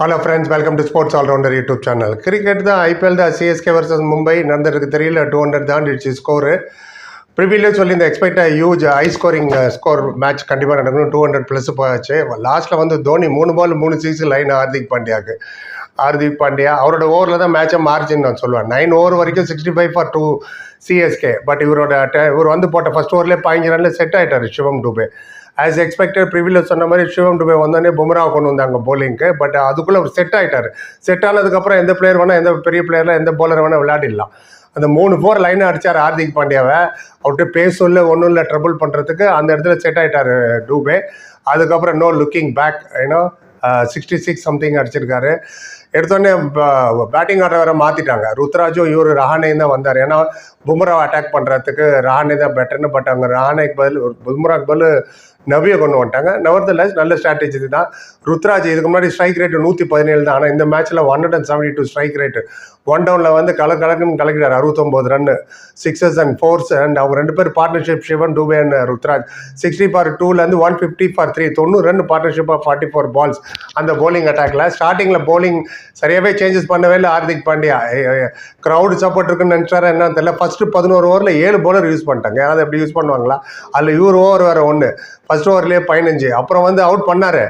Hello friends welcome to sports allrounder YouTube channel cricket தான் IPL தான் CSK versus Mumbai நடந்திருக்கு. தெரியல டூ ஹண்ட்ரட் தாண்டிடுச்சு ஸ்கோரு ப்ரிவியூலே சொல்லி இந்த expect huge high scoring score match கண்டிப்பாக நடக்கணும். டூ ஹண்ட்ரட் ப்ளஸ் போயாச்சு. லாஸ்ட்டில் வந்து தோனி மூணு பால் மூணு சிக்ஸ் லைன் ஹார்திக் பாண்டியாக்கு ஹார்திக் பாண்டியா அவரோட ஓவரில் தான் மேட்சை மார்ஜின் நான் சொல்லுவேன். நைன் ஓவர் வரைக்கும் sixty five for two CSK but இவரோட இவர் வந்து போட்ட ஃபஸ்ட் ஓவர்லேயே பதினஞ்சு ரனில் செட் ஆகிட்டார் சிவம் டூபே. ஆஸ் எக்ஸ்பெக்டட் ப்ரிவியில் சொன்ன மாதிரி சிவம் டுபே வந்தோடனே பும்ரா கொண்டு வந்தாங்க bowling-க்கு பட் அதுக்குள்ளே அவர் செட் ஆகிட்டார் செட் ஆனதுக்கப்புறம் எந்த பிளேயர் வேணால் எந்த பெரிய பிளேயரில் எந்த போலர் வேணால் விளையாடிடலாம். அந்த மூணு ஃபோர் லைனை அடிச்சார் ஹார்திக் பாண்டியாவை. அவர்கிட்ட பேச இல்லை ஒன்றும் இல்லை ட்ரபுள் பண்ணுறதுக்கு அந்த இடத்துல செட் ஆகிட்டார் டூபே. அதுக்கப்புறம் நோ லுக்கிங் பேக் ஏன்னா சிக்ஸ்டி சிக்ஸ் சம்திங் அடிச்சிருக்காரு. எடுத்தோடனே பேட்டிங் ஆர்டர் வேற மாற்றிட்டாங்க ருத்ராஜும் இவர் ரஹானேயும் தான் வந்தார். ஏன்னா பும்ராவை அட்டாக் பண்ணுறதுக்கு ரஹானே தான் பெட்டர்னு பட் அவங்க ரஹானேக்கு பதில் பும்ராக்கு பதில் நவியை கொண்டு வந்துட்டாங்க. நவர்தலஸ் நல்ல ஸ்ட்ராட்டஜி தான். ருத்ராஜ் இதுக்கு முன்னாடி ஸ்ட்ரைக் ரேட் நூற்றி பதினேழு தான். ஆனால் இந்த மேட்ச்சில் one hundred and seventy two strike rate one டவுனில் வந்து கல கலக்குன்னு கலக்கிட்டார். அறுபத்தொம்போது run sixes and fours and அவங்க ரெண்டு பேர் partnership Shivan Dube and Ruturaj. Sixty four டூலேருந்து ஒன் ஃபிஃப்டி ஃபார் த்ரீ தொண்ணூறு run partnership off forty four balls அந்த போலிங் அட்டாக்ல ஸ்டார்டிங்கில் போலிங் சரியாகவே சேஞ்சஸ் பண்ணவே இல்லை ஹார்திக் பாண்டியா. க்ரௌடு சப்போர்ட் இருக்குன்னு நினச்சாரா என்னன்னு தெரியல. ஃபஸ்ட்டு பதினோரு ஓவரில் ஏழு பவுலர் யூஸ் பண்ணிட்டாங்க. யாராவது எப்படி யூஸ் பண்ணுவாங்களா? அதில் இவர் ஓவர் வேறு ஒன்று ஃபர்ஸ்ட் ஓவர்லேயே பதினஞ்சு. அப்புறம் வந்து அவுட் பண்ணார்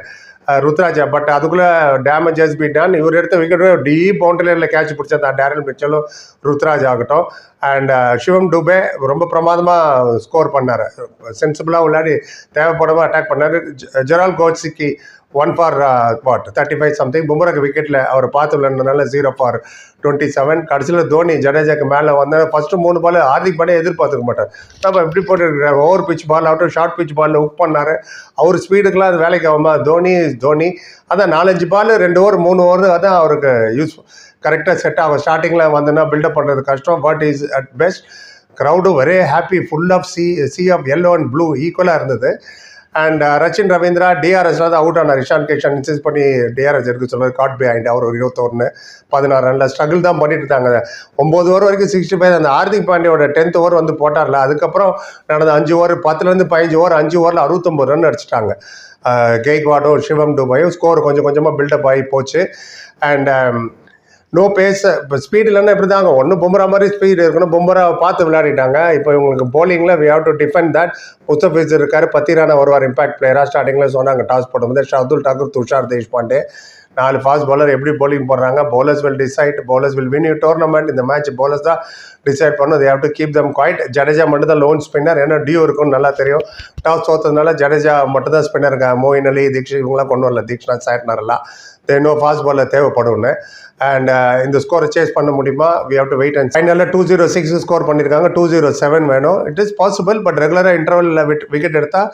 ருத்ராஜா. பட் அதுக்குள்ளே டேமேஜ் ஹஸ் பி டான் இவர் எடுத்த விக்கெட் டீப் பவுண்டரியில் கேட்ச் பிடிச்சா டேரல் மிச்சலும் ருத்ராஜ் ஆகட்டும். அண்ட் சிவம் டுபே ரொம்ப பிரமாதமாக ஸ்கோர் பண்ணார். சென்சிபிளாக விளையாடி தேவைப்படாமல் அட்டாக் பண்ணார். Gerald கோட்ஸிக்கு one for what thirty five something பும்ராக்கு விக்கெட்டில் அவர் பார்த்து விளையாடுறதுனால ஜீரோ ஃபார் டுவெண்ட்டி செவன் கடைசியில் தோனி ஜடேஜாக்கு மேலே வந்தால் ஃபஸ்ட்டு மூணு பால் ஹார்திக் பாலே எதிர்பார்த்துக்க மாட்டார். நம்ம எப்படி போட்டுருக்காரு ஓவர் பிச் பால் ஆகட்டும் ஷார்ட் பிச் பாலில் உக் பண்ணார். அவர் ஸ்பீடுக்கெலாம் அது வேலைக்கு ஆகுமா தோனி தோனி. அதான் நாலஞ்சு பால் ரெண்டு ஓவர் மூணு ஓவர் அதான் அவருக்கு யூஸ் கரெக்டாக செட் ஆகும் ஸ்டார்டிங்கில் வந்தோன்னா பில்டப் பண்ணுறது கஷ்டம். பட் இஸ் அட் பெஸ்ட் க்ரௌடும் ஒரே happy full of sea sea of yellow and blue ஈக்குவலாக இருந்தது. அண்ட் ரச்சின் ரவீந்திரா டிஆர்எஸ்ல தான் அவுட் ஆனார். இஷான் கிஷன் இன்சிஸ் பண்ணி டிஆர்எஸ் எடுக்க சொல்லுவார் காட் பிஹைண்ட் அவர் ஒரு இருபத்தொன்று பதினாறு ரனில் ஸ்ட்ரகிள் தான் பண்ணிட்டு இருந்தாங்க. ஒம்பது ஓவர் வரைக்கும் சிக்ஸ்டி ஃபைவ் அந்த ஹார்திக் பாண்டியோட டென்த் ஓவர் வந்து போட்டார்ல. அதுக்கப்புறம் நடந்த அஞ்சு ஓவர் பத்துலேருந்து பதினஞ்சு ஓவர் அஞ்சு ஓவரில் அறுபத்தொம்பது ரன் அடிச்சிட்டாங்க. கெய்க்வாடும் சிவம் டுபாயும் ஸ்கோர் கொஞ்சம் கொஞ்சமாக பில்டப் ஆகி போச்சு. அண்ட் நோ பேஸ் இப்போ ஸ்பீட் இல்லைன்னா இப்படி தாங்க ஒன்று பும்ரா மாதிரி ஸ்பீட் இருக்கணும். பும்ரா பார்த்து விளையாடிட்டாங்க. இப்போ இவங்களுக்கு போலிங்கில் we have to defend that Mustafiz இருக்காரு. பத்திரான வருவார். இம்பாக்ட் பிளேயராக ஸ்டார்டிங்கில் சொன்னாங்க. டாஸ் போடும்போது ஷாதுல் டாக்கூர் துஷார் தேஷ்பாண்டே. நாலு ஃபாஸ்ட் பவுலர் எப்படி போலிங் போடுறாங்க? Bowlers will decide bowlers will win you tournament இந்த மேட்ச் பவுலர்ஸ் தான் டிசைட் பண்ணும். They have to keep them quiet Jadeja மட்டும் தான் லோன் ஸ்பின்னர் ஏன்னா டியூ இருக்கும்னு நல்லா தெரியும். டாஸ் தோத்ததுனால ஜடேஜா மட்டும் தான் ஸ்பின்னர் இருக்காங்க. மோயின் அலி தீக்ஷித் இவங்களாம் கொண்டு வரல. தீக்ஷநாத் சாட்னர்லாம் தென்னோ ஃபாஸ்ட் பாலில் தேவைப்படும்னு. அண்ட் uh, இந்த ஸ்கோரை சேஸ் பண்ண முடியுமா? We have to wait and ஃபைனலில் two zero six score பண்ணியிருக்காங்க டூ ஜீரோ செவன் வேணும். இட் இஸ் பாசிபிள் பட் ரெகுலராக இன்டர்வலில் விட் விக்கெட் எடுத்தால்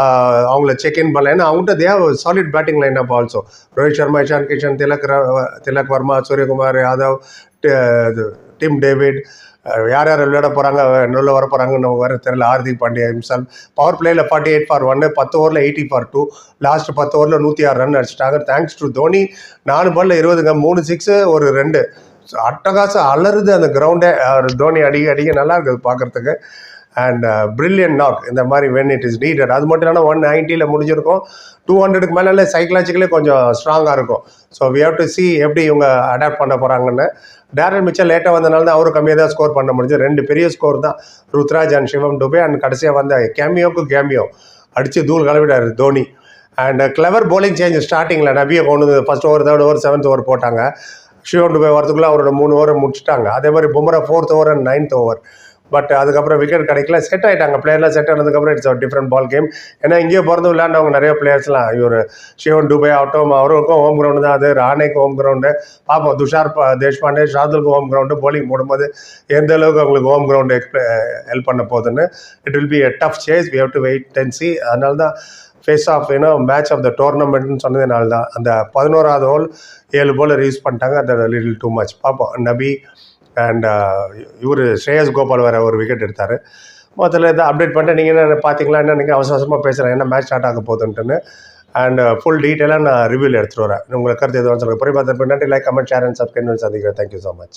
uh, அவங்கள செக் இன் பண்ணல. ஏன்னா அவங்கள்ட்ட they've solid batting line up also Rohit Sharma Ishan Kishan Tilak ர- திலக் வர்மா சூரியகுமார் யாதவ் இது, டிம் டேவிட் யார் யார் விளையாட போகிறாங்க நல்ல வர போகிறாங்கன்னு வேறு தெரியல. ஹார்திக் பாண்டியா ஹிம்சல் பவர் பிளேயில் ஃபார்ட்டி எயிட் ஃபார் ஒன்று பத்து ஓவரில் எயிட்டி ஃபார் டூ லாஸ்ட் பத்து ஓவரில் நூற்றி ஆறு ரன் அடிச்சிட்டாங்க. தேங்க்ஸ் டு தோனி நாலு பாலில் இருபதுங்க மூணு சிக்ஸு ஒரு ரெண்டு. அட்டகாசம் அலறுது அந்த கிரவுண்டே தோனி அடிக்க அடிக்க நல்லா இருக்குது பார்க்குறதுக்கு. அண்ட் பிரில்லியன் நாக் இந்த மாதிரி வென் இட் இஸ் நீடட் அது மட்டும் இல்லாமல் ஒன் நைன்ட்டியில் முடிஞ்சிருக்கும். டூ ஹண்ட்ரடுக்கு மேலே சைக்கலாஜிக்கலே கொஞ்சம் ஸ்ட்ராங்காக இருக்கும். So we have to see எப்படி இவங்க அடாப்ட் பண்ண போகிறாங்கன்னு டேரல் மிச்சம் லேட்டாக வந்தனால தான் அவரும் கம்மியாக தான் ஸ்கோர் பண்ண முடிஞ்சு ரெண்டு பெரிய ஸ்கோர் தான். ருத்ராஜ் அண்ட் சிவம் டுபே அண்ட் கடைசியாக வந்த கேமியோக்கு கேமியோ அடித்து தூள் கலவிடாரு Dhoni. And clever bowling change ஸ்டார்டிங்கில் நபியை கொண்டு வந்து first over third over seventh over போட்டாங்க. ஷிவன் டுபே வரதுக்குள்ளே அவரோட மூணு ஓவர் முடிச்சிட்டாங்க. அதே மாதிரி Bumrah fourth over and ninth over but அதுக்கப்புறம் விக்கெட் கிடைக்கல. செட் ஆகிட்டாங்க பிளேயர்லாம் செட் ஆனதுக்கப்புறம் இட்ஸ் டிஃப்ரெண்ட் பால் கேம் ஏன்னா இங்கேயே பிறந்து விளையாண்டவங்க நிறைய பிளேயர்ஸ்லாம் இவர் ஷிவன் டூபே ஆகட்டும் அவருக்கும் ஹோம் கிரவுண்டு தான் அது. ராணேக்கு ஹோம் கிரவுண்டு பார்ப்போம் துஷார் தேஷ்பாண்டே ஷாதுலுக்கு ஹோம் கிரவுண்டு போலிங் போடும்போது எந்த அளவுக்கு அவங்களுக்கு ஹோம் கிரவுண்டு ஹெல்ப் பண்ண போகுதுன்னு it will be a tough chase we have to wait and see அதனால தான் ஃபேஸ் ஆஃப் ஏன்னா மேட்ச் ஆஃப் த டோர்னமெண்ட்னு சொன்னதுனால தான். அந்த பதினோராவது ஹோல் ஏழு போல் யூஸ் பண்ணிட்டாங்க. அந்த லிட்டில் டூ மச் பார்ப்போம் நபி அண்ட் uh, இவர் ஸ்ரேயஸ் கோபால் வேறு ஒரு விக்கெட் எடுத்தார். மொத்தத்தில் இதை அப்டேட் பண்ணிட்டு நீங்கள் என்ன பார்த்தீங்களா என்ன நீங்கள் அவசர அவசரமாக பேசுகிறேன் என்ன மேட்ச் ஸ்டார்ட் ஆக போகுதுன்ட்டுன்னு. அண்ட் ஃபுல் டீட்டெயிலாக நான் ரிவ்யூவில் எடுத்துகிட்டு வரேன். உங்களுக்கு கருத்து எதுவும் சொல்லுங்கள் புரிய பார்த்து நன்றி. Like comment share and subscribe சந்திக்கிறேன். Thank you so much